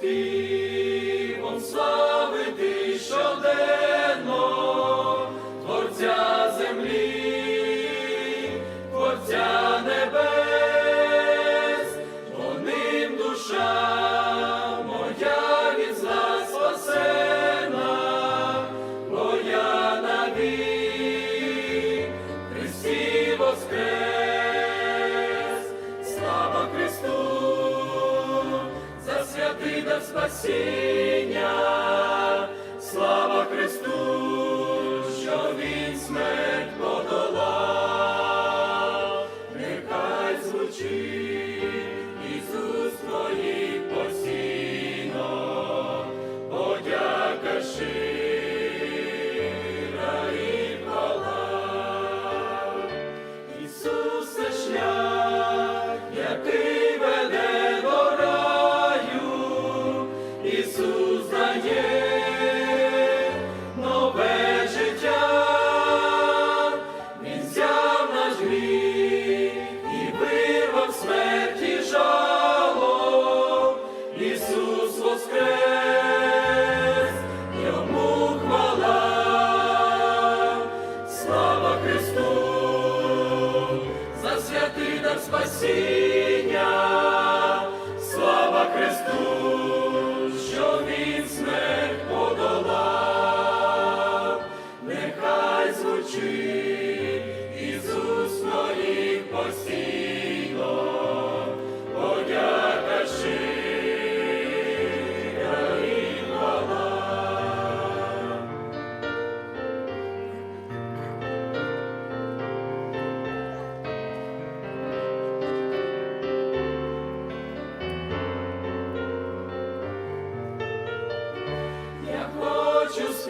Spiv uns спасіння, слава Христу, що Він смерть подолав, нехай звучить.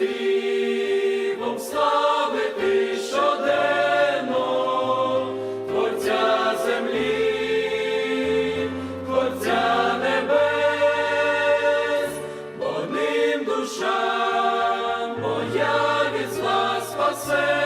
співом славити щоденно, Творця землі, Творця небес, бо ним душа моя від зла спасе.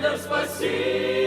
нам спасіння.